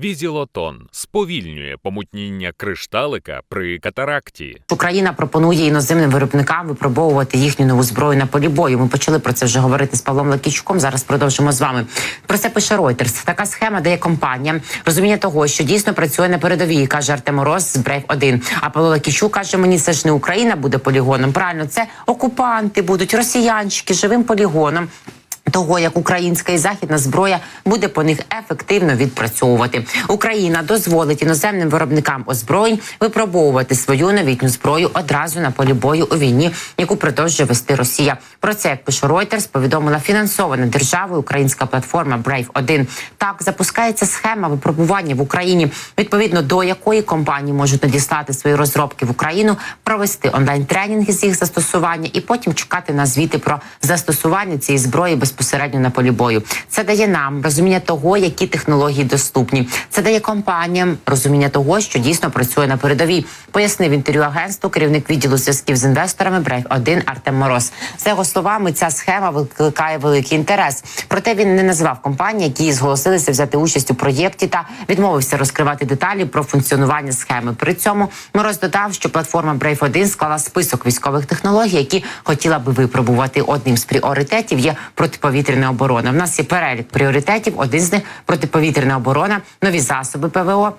Візілотон сповільнює помутніння кришталика при катаракті. Україна пропонує іноземним виробникам випробовувати їхню нову зброю на полі бою. Ми почали про це вже говорити з Павлом Лакічуком. Зараз продовжимо з вами. Про це пише Reuters. Така схема дає компаніям розуміння того, що дійсно працює на передовій, каже Артем Мороз з Брейв 1 А Павло Лакічук каже: мені це ж не Україна буде полігоном. Правильно, це окупанти будуть росіянчики живим полігоном. Того як українська і західна зброя буде по них ефективно відпрацьовувати, Україна дозволить іноземним виробникам озброєнь випробовувати свою новітню зброю одразу на полі бою у війні, яку продовжує вести Росія. Про це як пише Reuters, повідомила фінансована державою українська платформа Brave 1 Так запускається схема випробування в Україні, відповідно до якої компанії можуть надіслати свої розробки в Україну, провести онлайн тренінги з їх застосування і потім чекати на звіти про застосування цієї зброї безпосередньо на полі бою. Це дає нам розуміння того, які технології доступні. Це дає компаніям розуміння того, що дійсно працює на передовій. Пояснив інтерв'ю агентству керівник відділу зв'язків з інвесторами Брейв 1 Артем Мороз. За його словами, ця схема викликає великий інтерес. Проте він не назвав компанії, які зголосилися взяти участь у проєкті та відмовився розкривати деталі про функціонування схеми. При цьому Мороз додав, що платформа Brave 1 склала список військових технологій, які хотіла би випробувати. Одним з пріоритетів є протиповітряна оборона. В нас є перелік пріоритетів. Один з них протиповітряна оборона, нові засоби ПВО.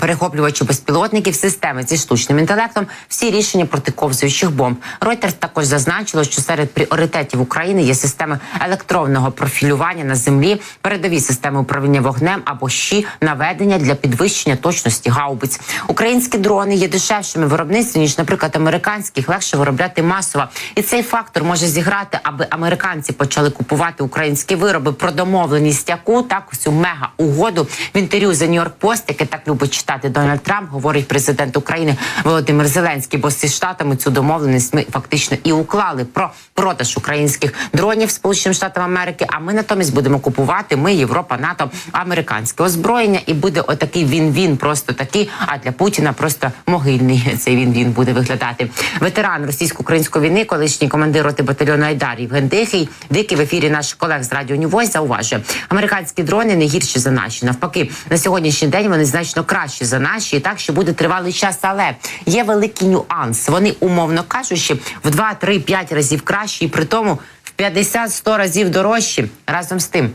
Перехоплювачі безпілотників, системи зі штучним інтелектом, всі рішення проти ковзуючих бомб. Reuters також зазначило, що серед пріоритетів України є системи електронного профілювання на землі, передові системи управління вогнем або щі наведення для підвищення точності гаубиць. Українські дрони є дешевшими виробництві, ніж, наприклад, американських легше виробляти масово. І цей фактор може зіграти, аби американці почали купувати українські вироби про домовленість, яку так цю мега угоду в інтерв'ю New York Post, яке так любить читати Дональд Трамп, говорить президент України Володимир Зеленський. Бо зі штатами цю домовленість ми фактично і уклали про продаж українських дронів Сполученим Штатам Америки. А ми натомість будемо купувати. Ми, Європа, НАТО, американське озброєння, і буде отакий він-він, просто такий. А для Путіна просто могильний цей він-він буде виглядати. Ветеран російсько-української війни, колишній командир роти батальйону Айдар Євген Дихий, дикий в ефірі наших колег з радіо Ньювой зауважує, американські дрони не гірші за наші. Навпаки, на сьогоднішній день вони значно кращі за наші, так що буде тривалий час. Але є великий нюанс. Вони, умовно кажучи, в 2, 3, 5 разів кращі, і при тому в 50-100 разів дорожчі разом з тим.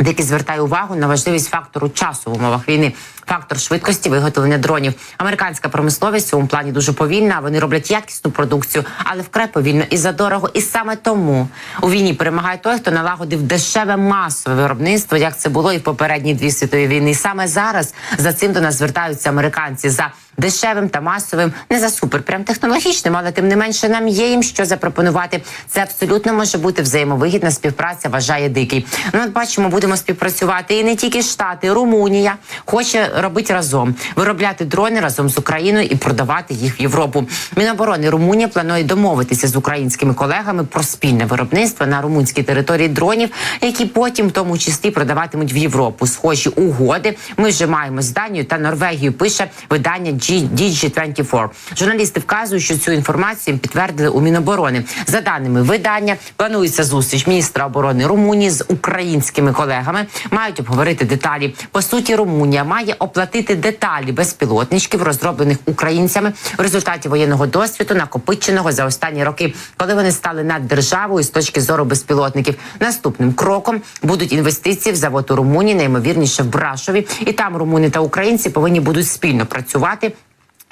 Дикий звертає увагу на важливість фактору часу в умовах війни, фактор швидкості виготовлення дронів. Американська промисловість в цьому плані дуже повільна. Вони роблять якісну продукцію, але вкрай повільно і задорого. І саме тому у війні перемагає той, хто налагодив дешеве масове виробництво, як це було і в попередні дві світові війни. Саме зараз за цим до нас звертаються американці за дешевим та масовим, не за супер, прям технологічним, але тим не менше нам є їм що запропонувати. Це абсолютно може бути взаємовигідна співпраця. Вважає дикий. Ну, от бачимо, будемо співпрацювати і не тільки Штати, Румунія хоче робити разом, виробляти дрони разом з Україною і продавати їх в Європу. Міноборони Румунія планує домовитися з українськими колегами про спільне виробництво на румунській території дронів, які потім, в тому числі, продаватимуть в Європу. Схожі угоди. Ми вже маємо з Данією та Норвегією. Пише видання DG24. Журналісти вказують, що цю інформацію підтвердили у Міноборони. За даними видання, планується зустріч міністра оборони Румунії з українськими колегами. Мають обговорити деталі. По суті, Румунія має оплатити деталі безпілотничків, розроблених українцями в результаті воєнного досвіду, накопиченого за останні роки, коли вони стали над державою з точки зору безпілотників. Наступним кроком будуть інвестиції в завод у Румунії, наймовірніше в Брашові, і там румуни та українці повинні будуть спільно працювати.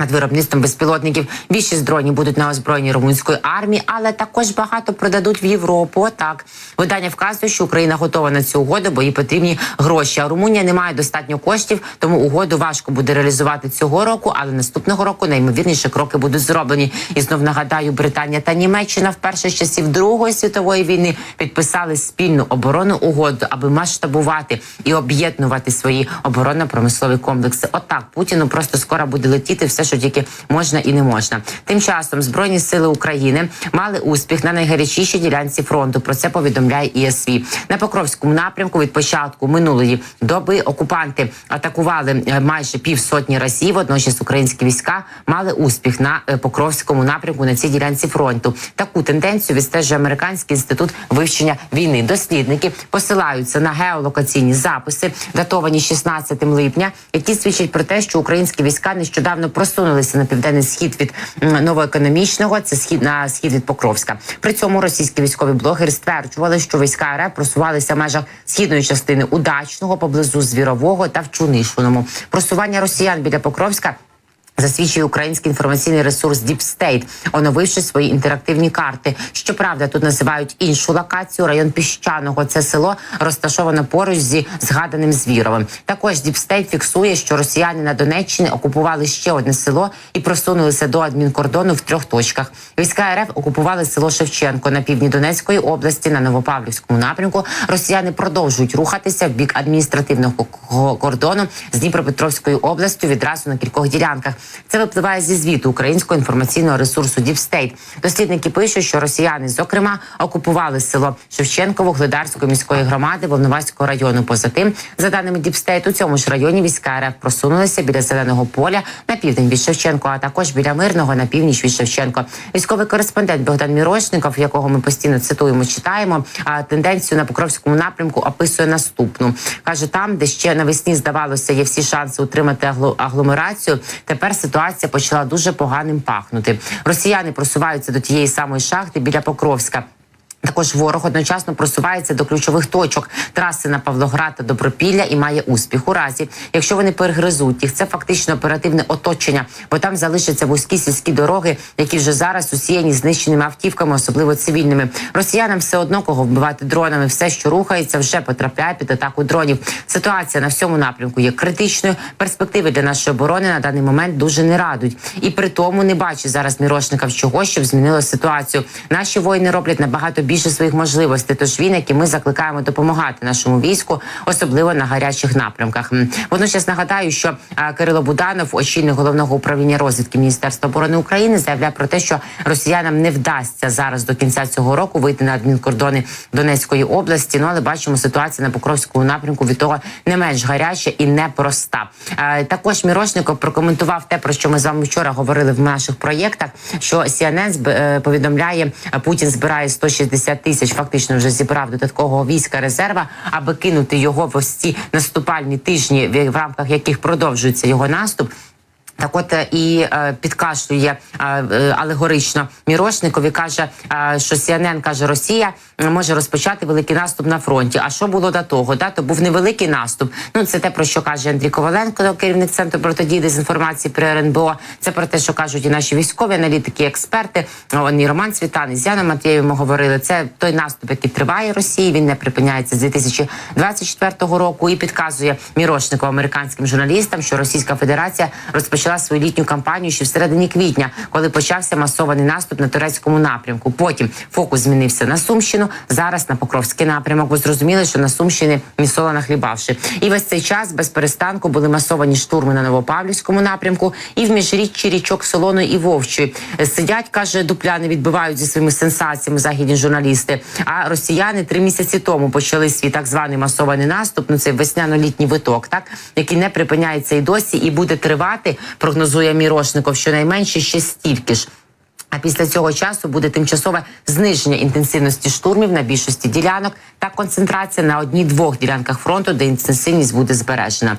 Над виробництвом безпілотників більшість дронів будуть на озброєнні румунської армії, але також багато продадуть в Європу. Отак видання вказує, що Україна готова на цю угоду, бо їй потрібні гроші. А Румунія не має достатньо коштів, тому угоду важко буде реалізувати цього року. Але наступного року наймовірніше кроки будуть зроблені. І знов нагадаю, Британія та Німеччина вперше з часів Другої світової війни підписали спільну оборонну угоду, аби масштабувати і об'єднувати свої оборонно-промислові комплекси. Отак Путіну просто скоро буде летіти все, що тільки можна і не можна. Тим часом збройні сили України мали успіх на найгарячішій ділянці фронту. Про це повідомляє ІСВ. на Покровському напрямку. Від початку минулої доби окупанти атакували е, майже півсотні разів. Водночас українські війська мали успіх на е, Покровському напрямку на цій ділянці фронту. Таку тенденцію відстежує американський інститут вивчення війни. Дослідники посилаються на геолокаційні записи, датовані 16 липня, які свідчать про те, що українські війська нещодавно просунулися на південний схід від новоекономічного. Це схід на схід від Покровська. При цьому російські військові блогери стверджували, що війська РФ просувалися в межах східної частини удачного поблизу звірового та в Чунишиному. Просування росіян біля Покровська. Засвідчує український інформаційний ресурс State, оновивши свої інтерактивні карти. Щоправда, тут називають іншу локацію район піщаного. Це село розташовано поруч зі згаданим Звіровим. Також State фіксує, що росіяни на Донеччині окупували ще одне село і просунулися до адмінкордону в трьох точках. Війська РФ окупували село Шевченко на півдні Донецької області на Новопавлівському напрямку. Росіяни продовжують рухатися в бік адміністративного кордону з Дніпропетровською областю відразу на кількох ділянках. Це випливає зі звіту українського інформаційного ресурсу State. Дослідники пишуть, що росіяни, зокрема, окупували село Шевченково Глидарської міської громади Волноваського району. Поза тим, за даними State, у цьому ж районі війська РФ просунулися біля зеленого поля на південь від Шевченко, а також біля мирного на північ від Шевченко. Військовий кореспондент Богдан Мірошников, якого ми постійно цитуємо, читаємо, а тенденцію на Покровському напрямку описує наступну. каже, там, де ще навесні здавалося, є всі шанси утримати агло- агломерацію. Тепер ситуація почала дуже поганим пахнути. Росіяни просуваються до тієї самої шахти біля Покровська. Також ворог одночасно просувається до ключових точок траси на Павлоград та Добропілля і має успіх у разі, якщо вони перегризуть їх. Це фактично оперативне оточення, бо там залишаться вузькі сільські дороги, які вже зараз усіяні знищеними автівками, особливо цивільними. Росіянам все одно кого вбивати дронами. Все, що рухається, вже потрапляє під атаку дронів. Ситуація на всьому напрямку є критичною. Перспективи для нашої оборони на даний момент дуже не радують. І при тому не бачу зараз мірошника чого, щоб змінило ситуацію. Наші воїни роблять набагато більше своїх можливостей. Тож він, які ми закликаємо допомагати нашому війську, особливо на гарячих напрямках. Водночас нагадаю, що Кирило Буданов, очільник головного управління розвідки Міністерства оборони України, заявляє про те, що росіянам не вдасться зараз до кінця цього року вийти на адмінкордони Донецької області. Ну але бачимо, ситуація на Покровському напрямку від того не менш гаряча і непроста. Також Мірошников прокоментував те, про що ми з вами вчора говорили в наших проєктах. Що CNN е, повідомляє, Путін збирає 160 тисяч, фактично вже зібрав додаткового війська резерва, аби кинути його в ось ці наступальні тижні, в рамках яких продовжується його наступ. Так, от е, і е, підкашлює е, алегорично Мірошникові. каже, що CNN, каже, Росія може розпочати великий наступ на фронті. А що було до того? Да, то був невеликий наступ. Ну це те про що каже Андрій Коваленко, керівник центру протидії дезінформації при РНБО. Це про те, що кажуть і наші військові аналітики, експерти. І Роман Цвітан, і з Яном Матвєєвим говорили. Це той наступ, який триває Росії. Він не припиняється з 2024 року і підказує Мірошнику американським журналістам, що Російська Федерація розпочала свою літню кампанію ще в середині квітня, коли почався масований наступ на турецькому напрямку. Потім фокус змінився на Сумщину. Зараз на Покровський напрямок. Бо зрозуміли, що на Сумщині місола нахлібавши. І весь цей час без перестанку були масовані штурми на Новопавлівському напрямку і в міжріччі річок Солоної і Вовчої. Сидять, каже, дупляни відбивають зі своїми сенсаціями західні журналісти. А росіяни три місяці тому почали свій так званий масований наступ. Ну це весняно-літній виток, так який не припиняється і досі, і буде тривати. Прогнозує Мірошников, щонайменше ще стільки ж. А після цього часу буде тимчасове зниження інтенсивності штурмів на більшості ділянок та концентрація на одній-двох ділянках фронту, де інтенсивність буде збережена.